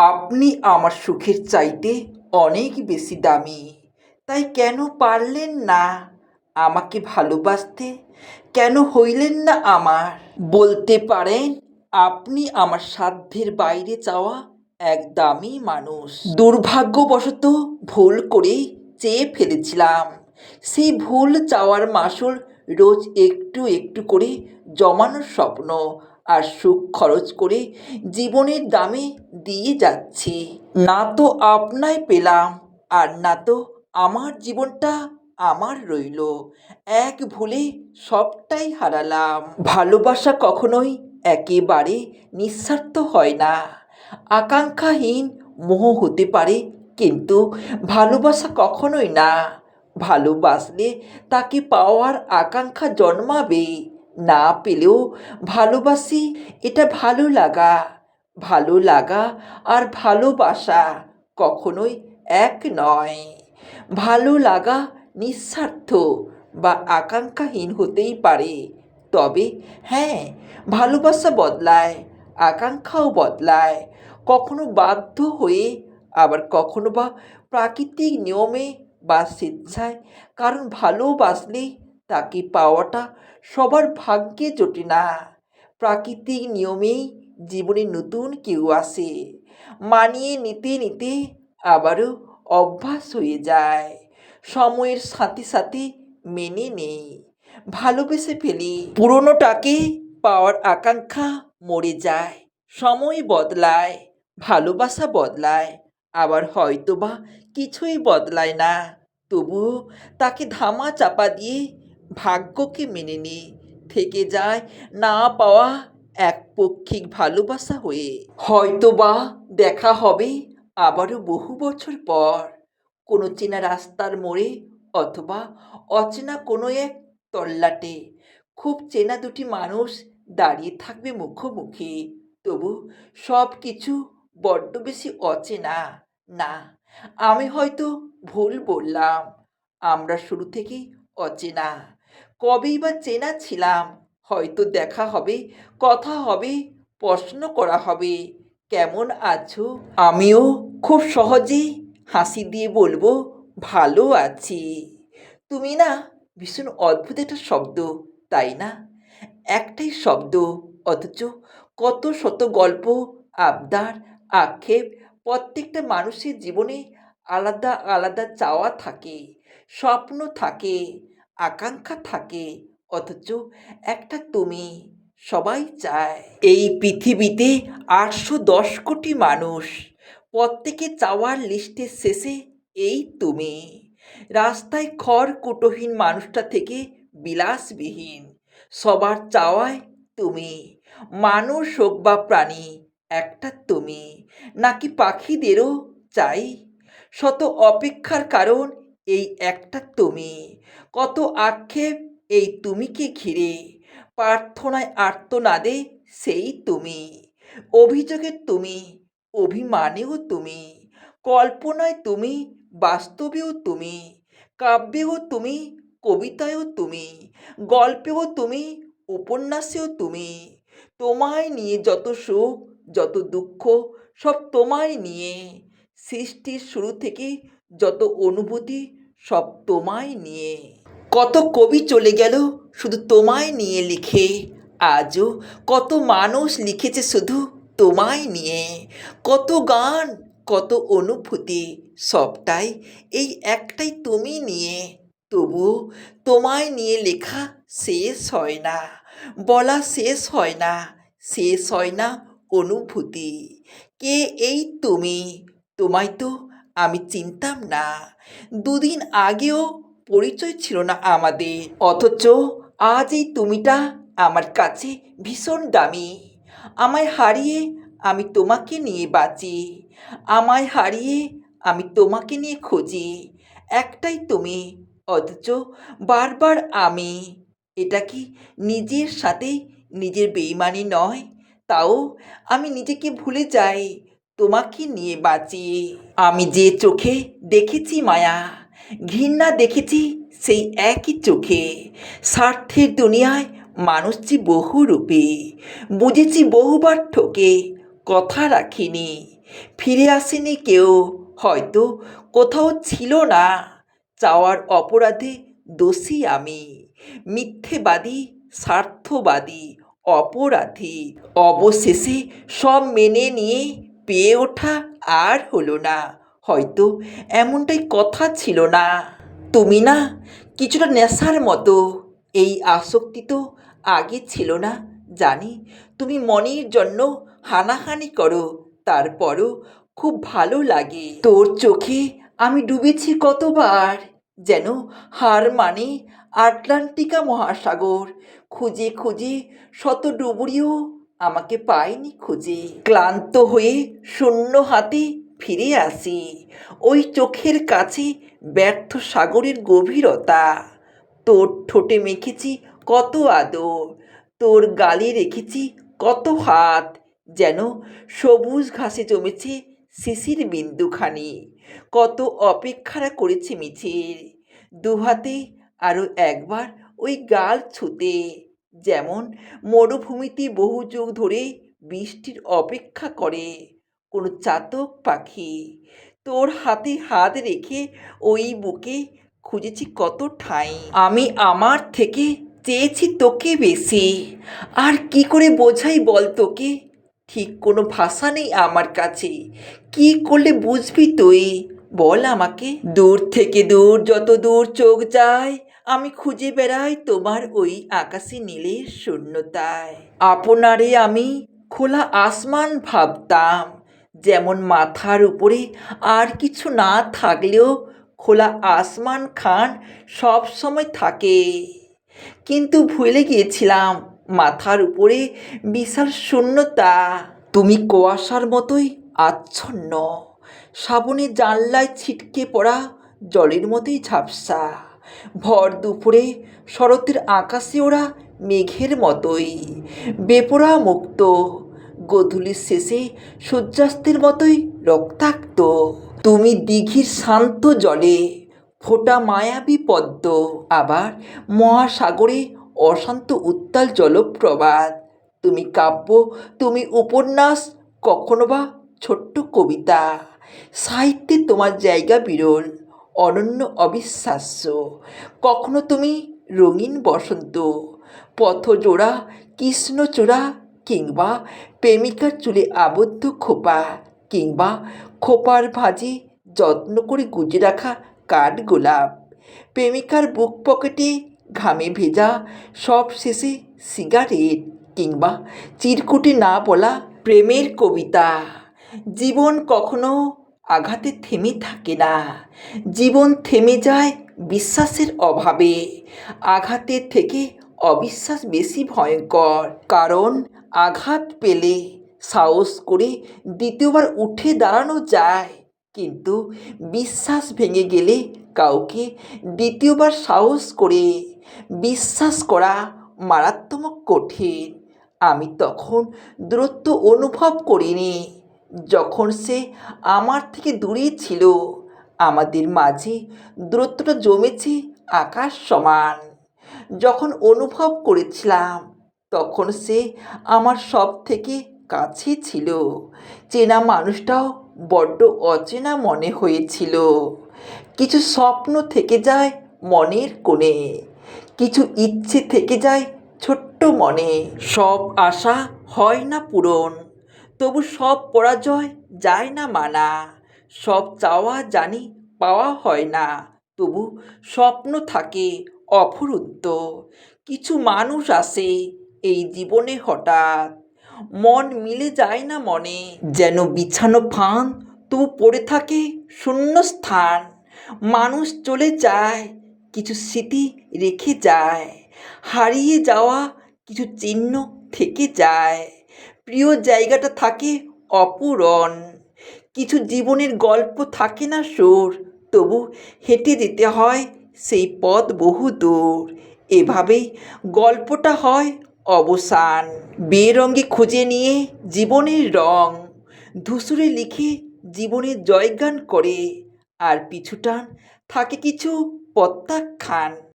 আপনি আমার সুখের চাইতে অনেক বেশি দামি। তাই কেন পারলেন না আমাকে ভালোবাসতে? কেন হইলেন না আমার? বলতে পারেন, আপনি আমার সাধ্যের বাইরে চাওয়া এক দামি মানুষ। দুর্ভাগ্যবশত ভুল করে চেয়ে ফেলেছিলাম। সেই ভুল চাওয়ার মাসুল রোজ একটু একটু করে জমানোর স্বপ্ন। আর সুখ খরচ করে জীবনের দামে দিয়ে যাচ্ছি। না তো আপনায় পেলাম, আর না তো আমার জীবনটা আমার রইল। এক ভুলে সবটাই হারালাম। ভালোবাসা কখনোই একেবারে নিঃস্বার্থ হয় না। আকাঙ্ক্ষাহীন মোহ হতে পারে, কিন্তু ভালোবাসা কখনোই না। ভালোবাসলে তাকে পাওয়ার আকাঙ্ক্ষা জন্মাবে না পেলেও ভালোবাসি, এটা ভালো লাগা ভালো লাগা আর ভালোবাসা কখনোই এক নয়। ভালো লাগা নিঃস্বার্থ বা আকাঙ্ক্ষাহীন হতেই পারে, তবে হ্যাঁ ভালোবাসা বদলায়, আকাঙ্ক্ষাও বদলায়। কখনো বাধ্য হয়ে, আবার কখনো বা প্রাকৃতিক নিয়মে বা স্বেচ্ছায়। কারণ ভালোবাসলে তাকে পাওয়াটা সবার ভাগ্যে জোটে না। প্রাকৃতিক নিয়মেই জীবনে নতুন কেউ আসে। মানিয়ে নিতে নিতে আবারও অভ্যাস হয়ে যায়। সময়ের সাথে সাথে মেনে নেই। ভালোবেসে ফেলি। পুরনোটাকে পাওয়ার আকাঙ্ক্ষা মরে যায়। সময় বদলায়, ভালোবাসা বদলায়। আবার হয়তোবা কিছুই বদলায় না। তবুও তাকে ধামা চাপা দিয়ে ভাগ্যকে মেনে নিই থেকে যায় না পাওয়া এক পক্ষিক ভালোবাসা হয়ে। হয়তোবা দেখা হবে আবারও বহু বছর পর, কোনো চেনা রাস্তার মোড়ে অথবা অচেনা কোনো এক তল্লাটে। খুব চেনা দুটি মানুষ দাঁড়িয়ে থাকবে মুখোমুখি, তবু সব কিছু বড্ড বেশি অচেনা। না, আমি হয়তো ভুল বললাম, আমরা শুরু থেকেই অচেনা। কবেই বা চেনা ছিলাম হয়তো দেখা হবে, কথা হবে, প্রশ্ন করা হবে। কেমন আছো? আমিও খুব সহজেই হাসি দিয়ে বলব, ভালো আছি। তুমি না ভীষণ অদ্ভুত একটা শব্দ, তাই না? একটাই শব্দ, অথচ কত শত গল্প, আবদার, আক্ষেপ, প্রত্যেকটা মানুষের জীবনে আলাদা আলাদা চাওয়া থাকে, স্বপ্ন থাকে। আকাঙ্ক্ষা থাকে, অথচ একটা তুমি সবাই চায়। এই পৃথিবীতে আটশো দশ কোটি মানুষ, প্রত্যেকে চাওয়ার লিস্টের শেষে এই তুমি। রাস্তায় খড়কুটোহীন মানুষটা থেকে বিলাসবিহীন, সবার চাওয়ায় তুমি। মানুষ হোক বা প্রাণী, একটা তুমি। নাকি পাখিদেরও চাই? শত অপেক্ষার কারণ এই একটা তুমি। কত আক্ষেপ, এই তুমিকে ঘিরে? প্রার্থনায় আর্তনাদে সেই তুমি। অভিযোগের তুমি, অভিমানেও তুমি, কল্পনায় তুমি, বাস্তবেও তুমি, কাব্যেও তুমি, কবিতায়ও তুমি, গল্পেও তুমি, উপন্যাসেও তুমি। তোমায় নিয়ে যত সুখ, যত দুঃখ, সব তোমায় নিয়ে, সৃষ্টির শুরু থেকে যত অনুভূতি, সব তোমায় নিয়ে। কত কবি চলে গেল শুধু তোমায় নিয়ে লিখে। আজও কত মানুষ লিখেছে শুধু তোমায় নিয়ে। কত গান, কত অনুভূতি, সবটাই এই একটাই তুমি নিয়ে। তবুও তোমায় নিয়ে লেখা শেষ হয় না, বলা শেষ হয় না, শেষ হয় না অনুভূতি। কে এই তুমি? তোমায় তো আমি চিনতাম না। দুদিন আগেও পরিচয় ছিল না আমাদের। অথচ আজ এই তুমিটা আমার কাছে ভীষণ দামি। আমায় হারিয়ে আমি তোমাকে নিয়ে বাঁচি। আমায় হারিয়ে আমি তোমাকে নিয়ে খুঁজি। একটাই তুমি, অথচ বারবার আমি। এটা কি নিজের সাথে নিজের বেইমানি নয়? তাও আমি নিজেকে ভুলে যাই, তোমাকে নিয়ে বাঁচি। আমি যে চোখে দেখেছি মায়া ঘৃণা দেখেছি সেই একই চোখে। স্বার্থের দুনিয়ায় মানুষটি বহু রূপে বুঝেছি বহুবার ঠকে, কথা রাখিনি। ফিরে আসেনি কেউ, হয়তো কোথাও ছিল না। চাওয়ার অপরাধে দোষী আমি। মিথ্যেবাদী, স্বার্থবাদী, অপরাধী। অবশেষে সব মেনে নিয়ে পেয়ে ওঠা আর হলো না। হয়তো এমনটাই কথা ছিল না। তুমি না কিছুটা নেশার মতো। এই আসক্তি তো আগে ছিল না। জানি তুমি মনের জন্য হানাহানি করো, তারপরও খুব ভালো লাগে। তোর চোখে আমি ডুবেছি কতবার, যেন হার মানে আটলান্টিকা মহাসাগর। খুঁজে খুঁজে শত ডুবুরিও আমাকে পায়নি খুঁজে। ক্লান্ত হয়ে শূন্য হাতে ফিরে আসি। ওই চোখের কাছে ব্যর্থ সাগরের গভীরতা। তোর ঠোঁটে মেখেছি কত আদর, তোর গালে রেখেছি কত হাত, যেন সবুজ ঘাসে জমেছে শিশির বিন্দুখানি। কত অপেক্ষারা করেছে মিছিল, দুহাতে আরও একবার ওই গাল ছুতে। যেমন মরুভূমিতে বহু যুগ ধরে বৃষ্টির অপেক্ষা করে। কোনো চাতক পাখি। তোর হাতে হাত রেখে ওই বুকে খুঁজেছি কত ঠাঁই। আমি আমার থেকে চেয়েছি তোকে বেশি। আর কি করে বোঝাই বল তোকে? ঠিক কোনো ভাষা নেই আমার কাছে। কি করলে বুঝবি তুই? বল আমাকে। দূর থেকে দূর যত দূর চোখ যায়, আমি খুঁজে বেড়াই তোমার ওই আকাশে নীলের শূন্যতায়। আপনারে আমি খোলা আসমান ভাবতাম। যেমন মাথার উপরে আর কিছু না থাকলেও খোলা আসমান খান সব সময় থাকে। কিন্তু ভুলে গিয়েছিলাম মাথার উপরে বিশাল শূন্যতা। তুমি কুয়াশার মতোই আচ্ছন্ন। সাবনে জানলায় ছিটকে পড়া জলের মতোই ঝাপসা। ভর দুপুরে শরতের আকাশে ওরা মেঘের মতোই। বেপরা মুক্ত গোধূলির শেষে সূর্যাস্তের মতোই রক্তাক্ত। তুমি দিঘির শান্ত জলে, ফোটা মায়াবী পদ্ম, আবার মহাসাগরে অশান্ত উত্তাল জলপ্রবাদ তুমি কাব্য, তুমি উপন্যাস, কখনো বা ছোট্ট কবিতা। সাহিত্যে তোমার জায়গা বিরল, অনন্য অবিশ্বাস্য। কখনো তুমি রঙিন বসন্ত, পথজোড়া, কৃষ্ণচূড়া কিংবা প্রেমিকার চুলে আবদ্ধ খোপা কিংবা খোপার ভাঁজে যত্ন করে গুজে রাখা কাঠগোলাপ প্রেমিকার বুক পকেটে ঘামে ভেজা সব শেষে সিগারেট কিংবা চিরকুটে না বলা প্রেমের কবিতা। জীবন কখনো আঘাতে থেমে থাকে না। জীবন থেমে যায় বিশ্বাসের অভাবে। আঘাতের থেকে অবিশ্বাস বেশি ভয়ঙ্কর। কারণ আঘাত পেলে সাহস করে দ্বিতীয়বার উঠে দাঁড়ানো যায়। কিন্তু বিশ্বাস ভেঙে গেলে কাউকে দ্বিতীয়বার সাহস করে বিশ্বাস করা মারাত্মক কঠিন। আমি তখন দূরত্ব অনুভব করিনি। যখন সে আমার থেকে দূরে ছিল, আমাদের মাঝে দূরত্বটা জমেছে আকাশ সমান। যখন অনুভব করেছিলাম তখন সে আমার সব থেকে কাছে ছিল। চেনা মানুষটাও বড্ড অচেনা মনে হয়েছিল। কিছু স্বপ্ন থেকে যায় মনের কোণে, কিছু ইচ্ছে থেকে যায় ছোট্ট মনে। সব আশা হয় না পূরণ, তবু সব পরাজয় যায় না মানা। সব চাওয়া জানি পাওয়া হয় না, তবু স্বপ্ন থাকে অফুরন্ত। কিছু মানুষ আসে এই জীবনে হঠাৎ। মন মিলে যায় না মনে, যেন বিছানো ফান তবু পড়ে থাকে শূন্য স্থান মানুষ চলে যায়, কিছু স্মৃতি রেখে যায়। হারিয়ে যাওয়া কিছু চিহ্ন থেকে যায়। প্রিয় জায়গাটা থাকে অপূরণ। কিছু জীবনের গল্প থাকে না সুর, তবু হেঁটে যেতে হয় সেই পথ বহু দূর এভাবেই গল্পটা হয় অবসান। বেরঙ্গে খুঁজে নিয়ে জীবনের রং। ধূসরে লিখে জীবনের জয়গান করে। আর পিছুটান থাকে কিছু প্রত্যাখ্যান